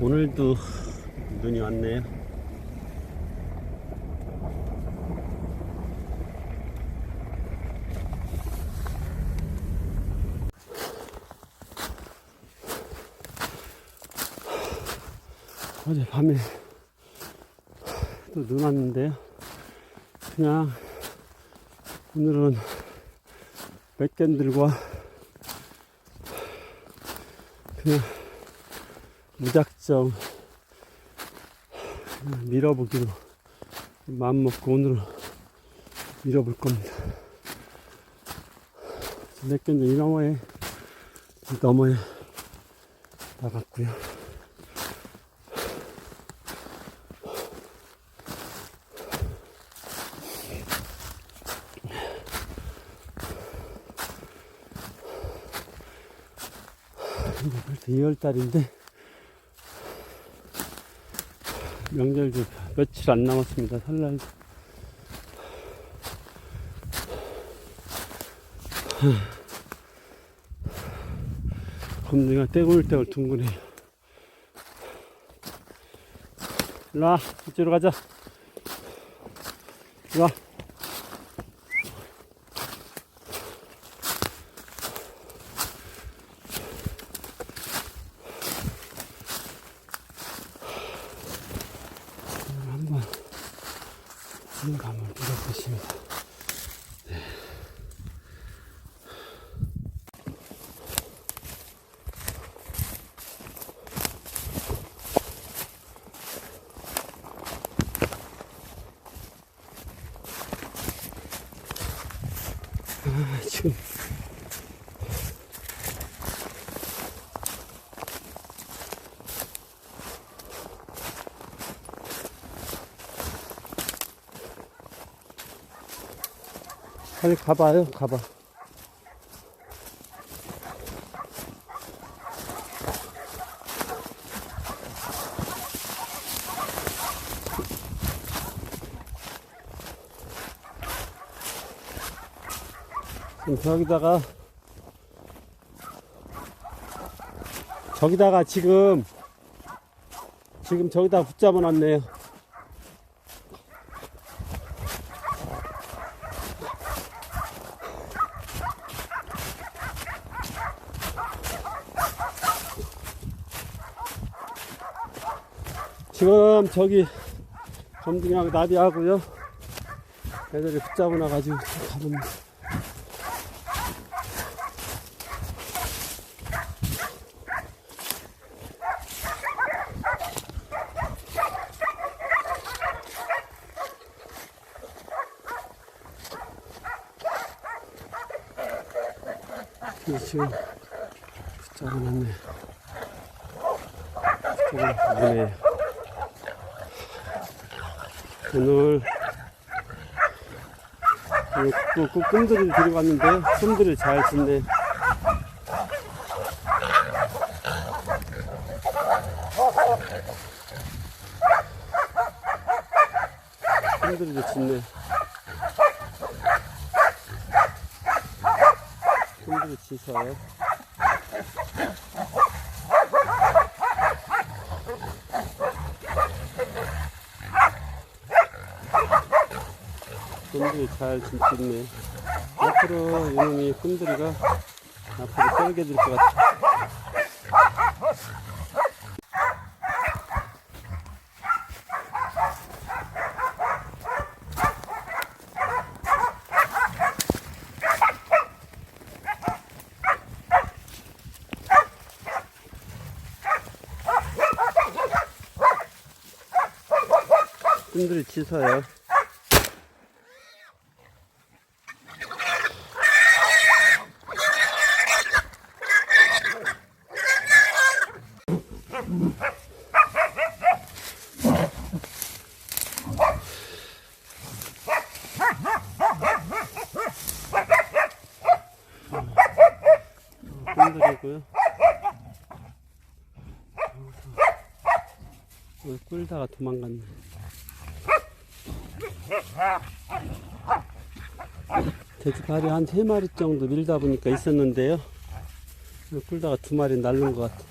오늘도 눈이 왔네요. 어제 밤에 또 눈 왔는데요. 그냥 오늘은 맥견들과 그냥 무작정 밀어보기로 마음먹고 오늘은 밀어볼 겁니다. 맥견들 이 너머에 이 너머에 나갔고요. 벌써 2월달인데 명절도 며칠 안 남았습니다. 설날도. 검둥이가 떼굴떼굴 둥근해요. 일로 와, 이쪽으로 가자. 일로 와. 오늘 한번 한감을 들어보십니다. 아, 지금 빨리 가봐요, 가봐. 지금 저기다가 저기다가 지금 지금 저기다 붙잡아 놨네요. 지금 저기 검둥이하고 나비하고요. 애들이 붙잡아 놔가지고 가봅니다. 지금 붙잡아 놨네. 붙잡아 놨네. 오늘 또, 또 꾼들을 데려갔는데 꾼들을 잘 짓네. 꾼들도 짓네. 꾼들이 짓어 요. 꾼들이 잘 짓네. 앞으로 이놈이 꾼들이가 앞으로 떨게 될 것 같아. 꾼들이 짖어요. 꾼들이고요. 어, 끌다가 도망갔네. 돼지발이 한세 마리 정도 밀다 보니까 있었는데요. 끌다가 두 마리 날른 것 같아.